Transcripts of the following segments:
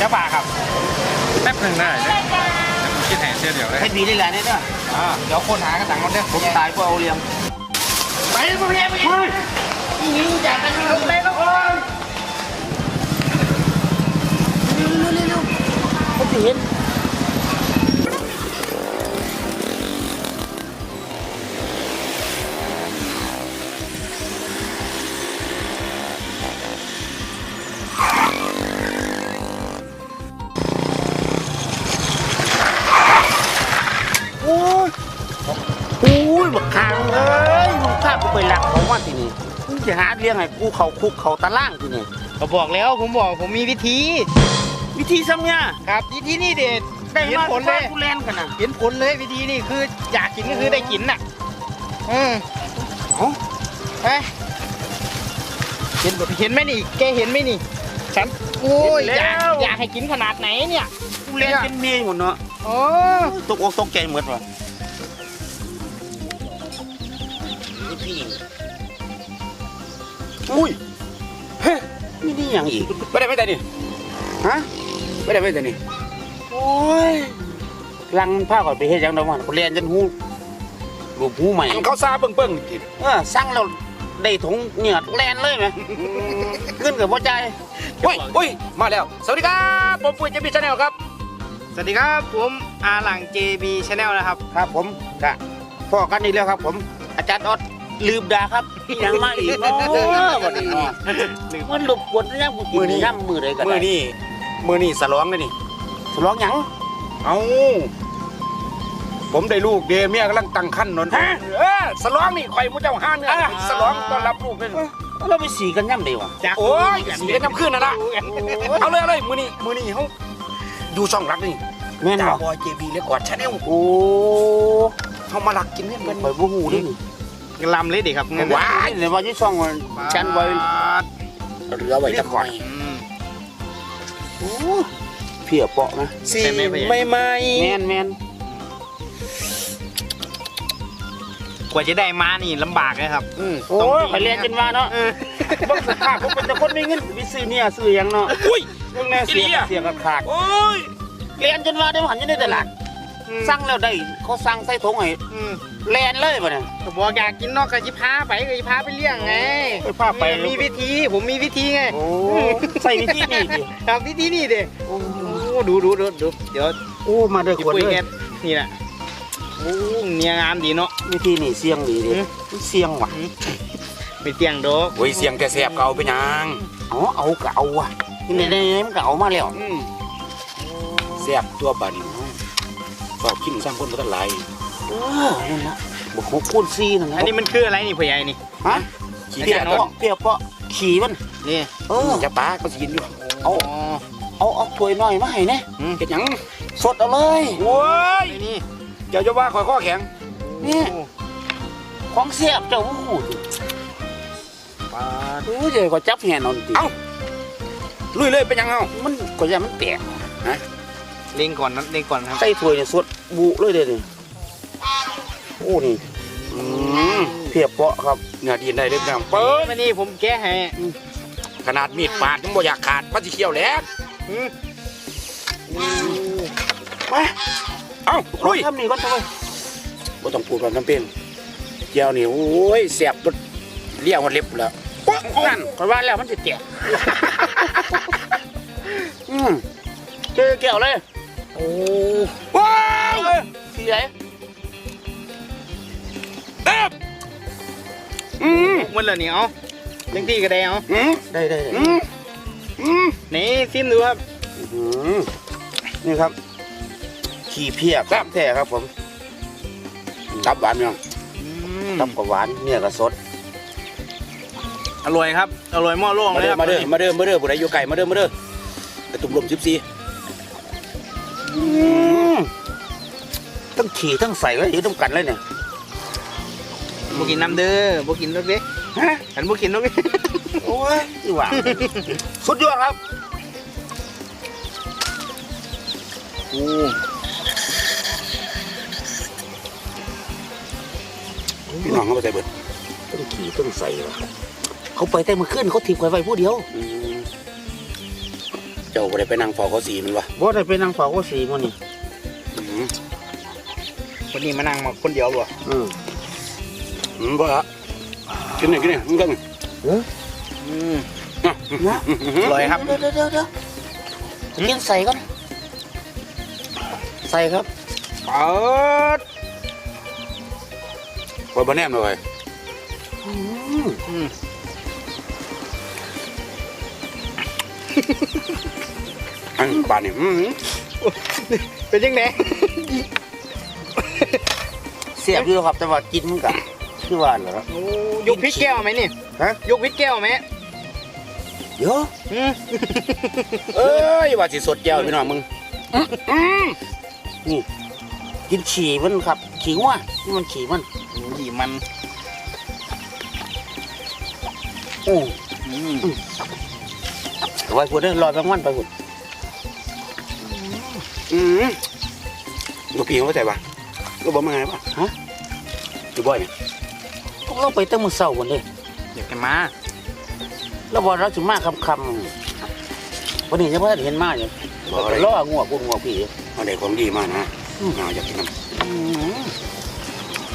เจ้าป่าครับแป๊บหนึ่งได้เลยคิดแห่เชื่อเดียวเลยให้บีได้หลายนิดเด้ออ่าเดี๋ยวคนหากระสังมันเด้อผมตายเพราะเอาเลี้ยงไปพวกนี้ไปยิงจากกันลงเลยลงเลยเขาจะเห็น เลี้ยงให้กูเขาคุกเขาตะล่างที่นี่ก็บอกแล้วผมบอกผมมีวิธีวิธีซ้ำเนี่ยครับวิธีนี่เด็ดได้เห็นมาผลเลยกูแลนกันนะเห็นผลเลยวิธีนี่คืออยากกินก็คือได้กินน่ะอืมเอ้าเฮ้ยเห็นเห็นไหมนี่ แกเห็นไหมนี่ฉันโอ้ยอยากอยากให้กินขนาดไหนเนี่ยกูแลนเป็นเมียหมดเนาะโอ้ตกอกตกใจหมดว่ะพี่ อุ้ยเฮ้ยนี่นี่ยังอีกไม่ได้ไม่ได้นี่ฮะไม่ได้ไม่ได้นี่โอ้ยลังผ้าก่อนไปเฮ็ดหยังดอกมันกูเรียนจนหูรูปหูใหม่เขาซาเบิ่งเบิ่งกินเออสั่งเราได้ถุงเหงื่อแลนเลยไหมเงินกับพ่อใจโอ้ยโอ้ยมาแล้ว สวัสดีครับผมปุ้ยเจมี่ชาแนลครับ สวัสดีครับผมอาหลัง JB Channel นะครับ ครับผมกะพ่อกันอีกแล้วครับผมอาจารย์ออด ลืมดาครับที่ยังมาอีกเนาะวันนี้มันหลบกวนยังกูกินย่ำมือเลยกันมือนี่มือนี่สลองเลยนี่สลองหยังเอาผมได้ลูกเดเมียกำลังตั้งคันนนเออสลองนี่ข่อยมุเจ้าห้าเนื้อสลองต้อนรับลูกเลยเราไปสีกันย่ำเดียวอะจากโอ้ยสีกันน้ำขึ้นนะนะเอาเลยเอาเลยมือนี่มือนี่เขาดูช่องรักนี่แม่นจ่าบ่บอยเจบีเรคคอร์ดชาแนลโอ้เขามาหลักกินเนี่ยมักันนไปบ่หูด้วยนี่ ลำเลยดิครับว้ายในวันที่สองวันฉันไว้เหลือไว้จะก่อยอืมโอ้เพียเปาะนะสีไม่ไม่ไม่ไม่แมนแมนกว่าจะได้มานี่ลำบากเลยครับอืมโอ้ยไปเรียนจนว่าเนาะเออบ่สุภาพผมเป็นแต่คนไม่เงินไปซื้อเนี่ยซื้อหยังเนาะอุ้ยเรื่องแน่เสียอีหลีอะเสียกับขาดโอ้ยเรียนจนว่าได้หันอยู่ในตลาดสั่งแล้วได้ เขาสั่งใส่ถุงให้อืมแลนเลยบ่เนี่ย ก็บอกอยากกินนอกกับจิพาไปก็จิพาไปเลี้ยงไงไปพาไป มีวิธีผมมีวิธีไงโอ้ใส่วิธีนี่ดิครับวิธีนี่เด้โอ้โอ้ดูดูดูดูเดี๋ยวโอ้มาด้วยจิคนปุยเลแกยนี่แหละโอ้เนี่ยงามดีเนาะ วิธีนี่เสียงดีดิอืม เสียงว่ะไปเตียงดอกโอ้ยเสียงแต่แสบเก่าไปยังอ๋อเอาก็เอาว่ะที่ไหนๆมันก็เอามาแล้วอืมแสบตัวบาดนี ชอบกินสร้างคนมาตั้งหลายเออนั่นละบอกหกคูณสี่นั่นแหละอันนี้มันคืออะไรนี่พ่อใหญ่นี่ฮะขี้เปีเกียยกจต้นเปาะเปียกเปาะขี่มันนี่เออจะป้าก็สิกินอยู่เอาเอาเอาถ้วยน้อยมาให้แน่เห็ดหยังสดเอาเลยโอ้ยไอ้นี่เจ้าจะว่าคอยข้อแข็งนี่ของเสียบเจ้าหู้ดิปาดเออเดี๋ยวก็จับแหนเอาติเอ้าลุยเลยเป็นหยังเอ้ามันก็อย่ามันแตก เล็งก่อนนะเล็งก่อนครับใส่ถ้วยเนี่ยสดบุเลยเด้อนี่โอ้นี่อืมเพียบเปาะครับเนื้อดีนได้เลยพี่น้องเปิเปิดดมานี่ผมแก้ให้ขนาดมีดปาดยังบ่อยากขาดมันสิเขี้ยวแหล้วอืมมาเอ้าลุยทำนี่ก่อนทำไมบ่ต้องพูดว่าน้ำเป็นเจียวนี่โอ้ยแสบจนเลี้ยวมันเล็บแล้วป๊ะนั่นั่นนก็ว่าแล้วมันจะแตกอืมเจอแก้วเลย โอ้ว้าวสีไหนเอ๊บอืมมันเหรอเนี่ยเอายังที่ก็ได้เอาอืมได้ได้ได้อืมอืมนี่ซิมดูครับอืมนี่ครับ ขี่เพียบครับแท้ครับผมตับหวานพี่น้องตับกับหวานเนี่ยก็สด อร่อยครับ อร่อยหม้อโล่งมาเลยเด้คอรับมาเด้อมาเด้อมาเด้อผู้ใดอยู่ไก่มาเด้อมาเด้อไปตุ่มลมสิบสี่อืม ทั้งขี่ทั้งใส่ไว้อยู่ต้องกันเลยเนี่ยบุกินน้ำเด้อบุกินนกเด้ฮะฉันบุกินนกเด้โอ้ยอีหว่าสุดยอดครับโอ้พี่น้องเขาไปใส่เบิดต้องขี่ต้องใส่วะเขาไปแต่เมื่อคืนเขาถีบไว้ไว้ผู้เดียวอืมเจ้าบ่ได้ไปนั่งเฝ้าเขาสีมันวะบ่ได้ไปนั่งเฝ้าก็สีมื้อนี่อืมคนนี้มานั่งมาคนเดียวบ่อืมอืมบ่ฮะกินหน่อยกินหน่อยมึงกันอืมนะนะอร่อยครับเดี๋ยวเดี๋ยวเดี๋ยวเดี๋ยวกินใส่ก่อนใส่ครับเปิดพอบ่แนมเลยอืม อืมอันบานนี่อืมเป็นยังไงเสียบอยู่ครับแต่ว่ากินมันก็คือว่าเหรอครับโอ้ยกพริกแก้วไหมนี่ฮะ ยกพริกแก้วไหมเดี๋ยวอืมเอ้ยว่าสิสดแก้วพี่น้องมึงอืมนี่กินฉี่มันครับ ฉี่ว่านี่มันฉี่มันดีมันโอ้อืม ไว้พูดได้อรอแบงวันไปพูด อืมลูกพี่เขาใจปะก็บอกมาไงปะฮะอยู่บ่อยเนี่ยเราไปตั้งมื้อเช้าวันนี้เดี๋ยวแกมาแล้วบอกเราจะมาคำคำๆวันนี้ยังไม่ได้เห็นมาอยู่บอกอะไรล่องัวกูงัวพี่เอาได้ของดีมากนะน่าอยากกินน้ำ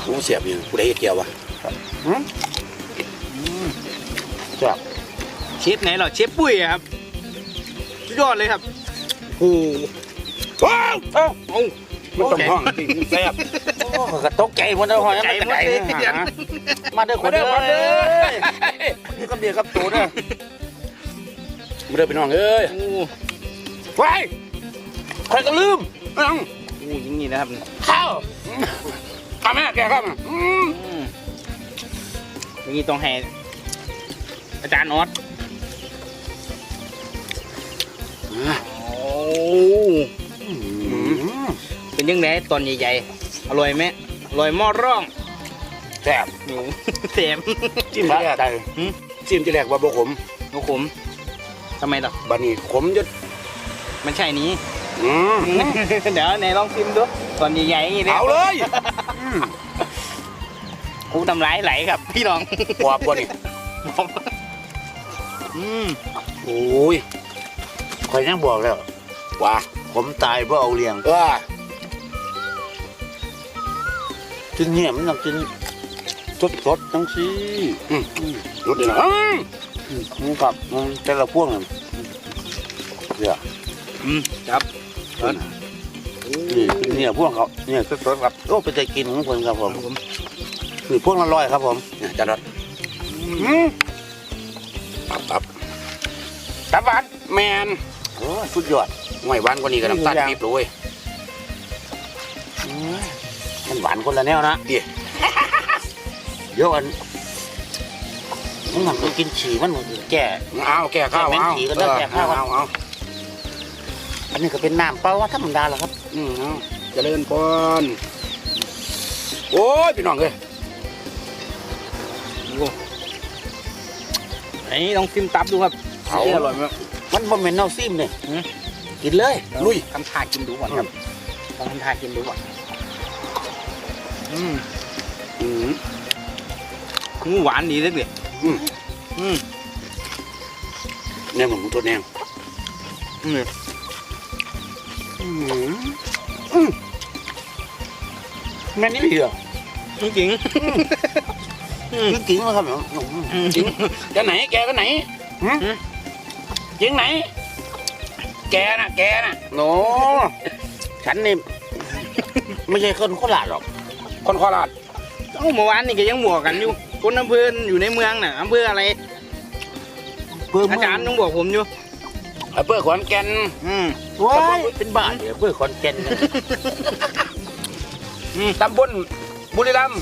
โอ้เสียบอยู่ผู้ใดเฮ็ดแก้ววะจ้ะเชฟไหนเหรอเชฟปุ้ยอะครับสุดยอดเลยครับโอ้โห ว้าวเอ้าเอ้ามันต้องห้องจริงแซ่บโอ้กระตกใจหมดแล้วหอยใจมันมกระไดเลยหามาเด้อคนเด้อมาเด้อนี่กับเดียวกับตัวเด้อมาเด้อพี่น้องเอ้ยไว้ใครก็ลืมเอ้าโหอย่างนี้นะครับข้าวทำแม่แกครับอืมอืมอย่างนี้ต้องให้อาจารย์ออสโอ้ เป็นยังไงตอนใหญ่ๆ อร่อยไหมอร่อยหม้อร่องแซ่บหนูเต็มจิ้มที่แรกได้หืมจิ้มที่แรกว่าบ่ขมหนูขมทำไมล่ะบัดนี้ขมจนมันใช่นี้ อืมเดี๋ยวไหนลองชิมดูตอนใหญ่ๆอย่างนี้เอาเลยอืมกูทำร้ายไหลครับ พี่น้องปอบบ่นี่อืมโอ้ยคอยยังบอกแล้วว่าผมตายเพราะเอาเลี้ยง เออ กินเนี่ยมันต้องกินสดสดๆทั้งซี่อืมรสดีนะอืมมันกับมันแต่ละพวกนั่นเดี๋ยวอืมครับนี่เนี่ยพวกเขาเนี่ยสดสดๆครับโอ้ไปใจกินของคนครับผมผมนี่พวกละร้อยครับผมเนี่ยจัดรสอืมตับตับตับหวานแมนโอ้สุดยอดหน่วยหวานกว่านี้ก็น้ำตาลปี๊บเลยเว้ย หวานคนละแนวนะเดี๋ยวเดี๋ยวอันมันมันก็กินฉี่มันแก่เอาแก่ข้าวแม่นเอาขี่ก็ได้แก่ข้าวเอาเอาอันนี้ก็เป็นน้ำเปล่าว่าธรรมดาแหละครับ อืมเอาเจริญพรโอ้ยพี่น้องเอ้ยโอ้ไอ้ลองชิมตับดูครับเอาอร่อยไหมากมันบ่แม่นเน่าซิมเนี่ยอืมกินเลย ลุยทำท่ากินดูก่อนครับลองทำท่ากินดูก่อน อืมอืมอืมหวานดีเลยเด็ดอืมอืมแนมหมูตัวแนงอืมอืมอืมแม่นี่เหรอจริงจริงคือกินแล้วครับจริงแกไหนแกก็ไหนหึจริงไหน แกน่ะ แกน่ะโนฉันนี่ไม่ใช่คนโคราชหรอก คนโคราชเอ้าเมื่อวานนี่ก็ยังบวกกันอยู่คนอำเภออยู่ในเมืองน่ะอำเภออะไรเพื่ออาจารย์ต้องบอกผมอยู่อำเภอขอนแก่นอืมว้ายเป็นบ้าเดี๋ยวเพื่อคอนแก่นเนี่ยตำบลบุรีรัมย์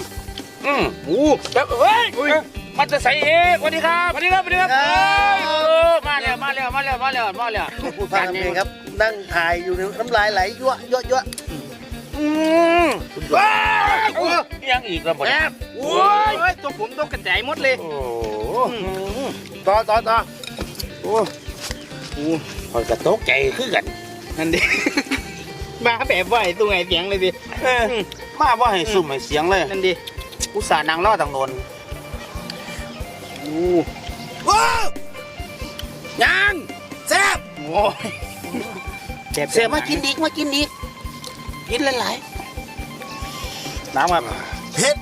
อืมอู้แล้วเฮ้ยเอ้ยมันจะใส่เอกสวัสดีครับสวัสดีครับสวัสดีครับเอ้ยเออมาแล้วมาแล้วมาแล้วมาแล้วมาแล้วผู้พันเองครับ นั่งถ่ายอยู่ในน้ำลายไหลยั่วยั่วยั่ว อืมว้าวยังอีกระเบิดแซ่บโอ้ยตัวผมต้องกระจายหมดเลยโอ้ต่อต่อต่อโอ้อู้คอยกระตกใจขึ้นกันนั่นดิมาแบบไหวตัวไงเสียงเลยดิมาว่าให้ซุ่มให้เสียงเลยนั่นดิอุตส่าห์นางล่อทางโนนอู้ว้าวยังแซ่บโอ้ยเสียมากินอีกมากินอีก กินหลายน้ำครับๆเผ็ด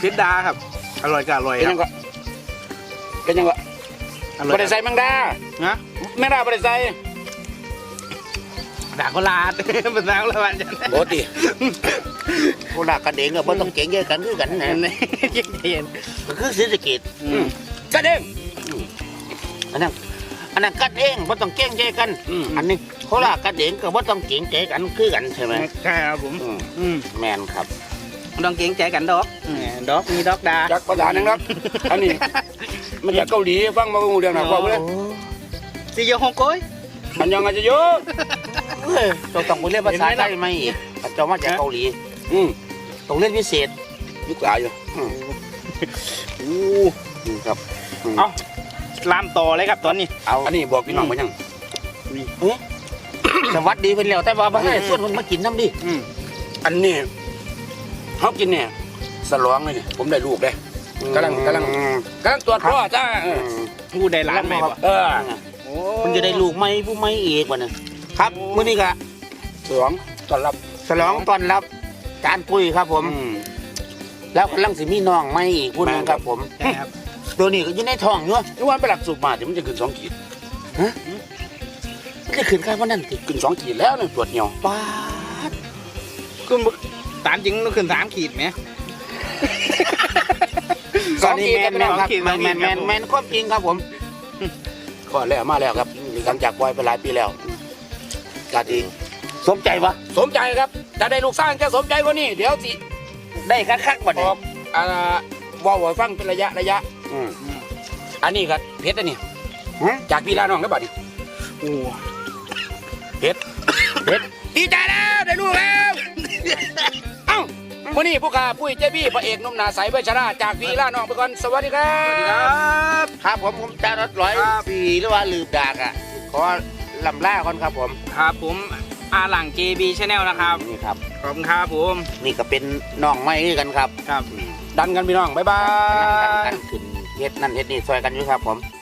พิษดาครับ อร่อยกับอร่อยเป็นคยัรับงก็เป็นยังก็อร่อยบริใส่แมงดานะแมงดาบริใส่ด่าโคราช เป็นด่าโคราชจันโบติโคราชกันเองก็บ่ต้องเก่งเยอะกันคือกันนะนี่ยังเห็นก็คือศรีสะเกษอืมกระเด้งอันนั้นอันนั้นกันเองบ่ต้องเก่งใจกันอืมอันนี้โคราชกันเองก็บ่ต้องเก่งใจกันคือกันใช่ไหมใช่ครับผมอืมอืมแมนครับต้องเกรงใจกันดอกดอกมีดอกดาจากภาษาหนังครับอันนี้มันจากเกาหลีฟังมาเป็นเรื่องหนักกว่าเลยซีโยฮงโกยมันยังไงจะเยอะเฮ้ยต้องต้องไปเรียนภาษาไทยไหมอีกเจ้ามาจากเกาหลีอืมต้องเรียนพิเศษยุคหลายอยู่อู้นี่ครับเอาลามต่อเลยครับตอนนี้ เอาอันนี้บอกพี่น้องมายัง สวัสดีเพิ่นแล้วแต่ว่าบ่ให้ส่วนเพิ่นมากินน้ำดิอืมอันนี้เขากินเนี่ยสลองเลยเนี่ยผมได้ลูกเลยกำลังกำลังกำลังตรวจพ่อจ้าเออผู้ใดร้านไหมบ่เออโอ้มันจะได้ลูกไหมผู้ไหมอีกวะเนี่ยครับมื้อนี้ก็สลองต้อนรับฉลองต้อนรับจานปุ้ยครับผม อืม แล้วกำลังสิมีน้องไหมอีกผู้หนึงครับผม ใช่ครับตัวนี้ก็อยู่ในท้องอยู่ทุกวันไปหลักสูบมาเดี๋ยวมันจะขึ้นสองขีดมัน จะขึ้นข้างวันนั้นติขึ้นสองขีดแล้วเนี่ยตรวจเหนียวป้าดคุณตามจริงต้องขึ้นสามขีดไหม สองขีดแมกันนไปแมแล้วนครับขีดแมนแมนแมนแมนความจริงครับผม ก็แล้วมาแล้วครับหลังจากปล่อยไปหลายปีแล้วกาดีสมใจปะสมใจครับถ้าได้ลูกสร้างจะสมใจกว่านี้เดี๋ยวสิได้คักคักๆบ่อเนี่ยอกอ่าเว่าไว้ฟังเป็นระยะระยะ อืมอันนี้ครับเพชรอันนี้ฮะจากพี่ลาน้องแล้วบัดนี้โอ้ เพชรดีใจแล้วได้ลูกแล้ว เอ้าวันนี้ผู้ข้าปุ้ยเจบี้พระเอกหนุ่มหนาใสเบชราจากพี่ลาน้องไปก่อนสวัสดีครับ สวัสดีครับ ครับผมผมจานรถร้อยครับ ปีหรือว่าลืมดากอะขอลำล่าก่อนครับผมครับผมอาหลัง JB Channel นะครับ นี่ครับ ขอบคุณครับผม นี่ก็เป็นน้องไม้ด้วยกันครับครับ ดันกันพี่น้อง บ๊ายบากำลังกันย กันขึ้นเฮ็ดนั่นเฮ็ดนี่ซอยกันอยู่ครับผมค